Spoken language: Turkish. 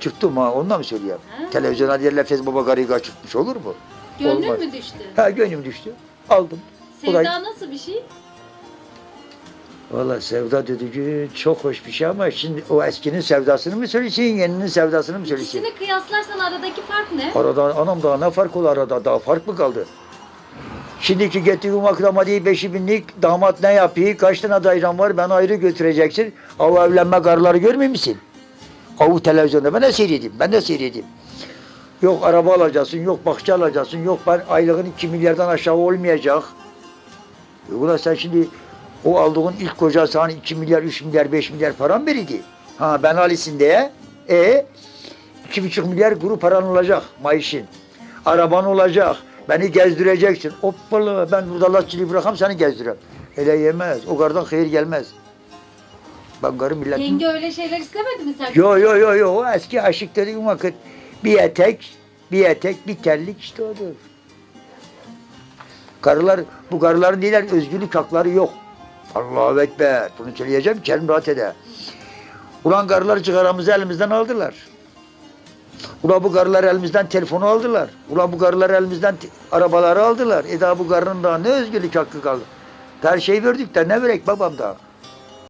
Çıktım ha ondan mı söylüyorum? Ha. Televizyona diğerler Fez karıyı kaçırtmış olur mu? Gönlün Olmaz. mü düştü? Ha gönlüm düştü. Aldım. Sevda nasıl bir şey? Valla sevda dediği çok hoş bir şey ama şimdi o eskinin sevdasını mı söylesin, yeninin sevdasını mı söylesin? İkisini kıyaslarsan aradaki fark ne? Arada anam daha ne fark olur arada daha fark mı kaldı? Şimdiki getirdiğim akrama değil beşi binlik damat ne yapıyor? Kaç tane dayran var ben ayrı götüreceksin. Av evlenme karıları görmüyor musun? Avu televizyonda ben de seyredeyim ben de seyredeyim. Yok araba alacaksın, yok bahçe alacaksın, yok ben aylığın 2 milyardan aşağı olmayacak. E ulan sen şimdi o aldığın ilk koca sana 2 milyar, 3 milyar, 5 milyar param verildi. Ha ben Ali'sin diye. E iki buçuk milyar kuru paran olacak maaşın. Araban olacak. Beni gezdireceksin. Hoppala ben burada lasçiliği bırakam seni gezdirem. Hele yemez. O kardan hayır gelmez. Karı millet. Yenge öyle şeyler istemedi mi sen? Yo yo yo yo o eski aşık dediğim vakit bir etek, bir etek, bir terlik işte odur. Karılar, bu karıların değiller özgürlük hakları yok. Allahu Ekber. Bunu söyleyeceğim kerim rahat eder. Ulan karılar çıkaramızı elimizden aldılar. Ulan bu karılar elimizden telefonu aldılar. Ulan bu karılar elimizden arabaları aldılar. E daha bu karının daha ne özgürlük hakkı kaldı? Her şeyi verdik de ne verek babam da.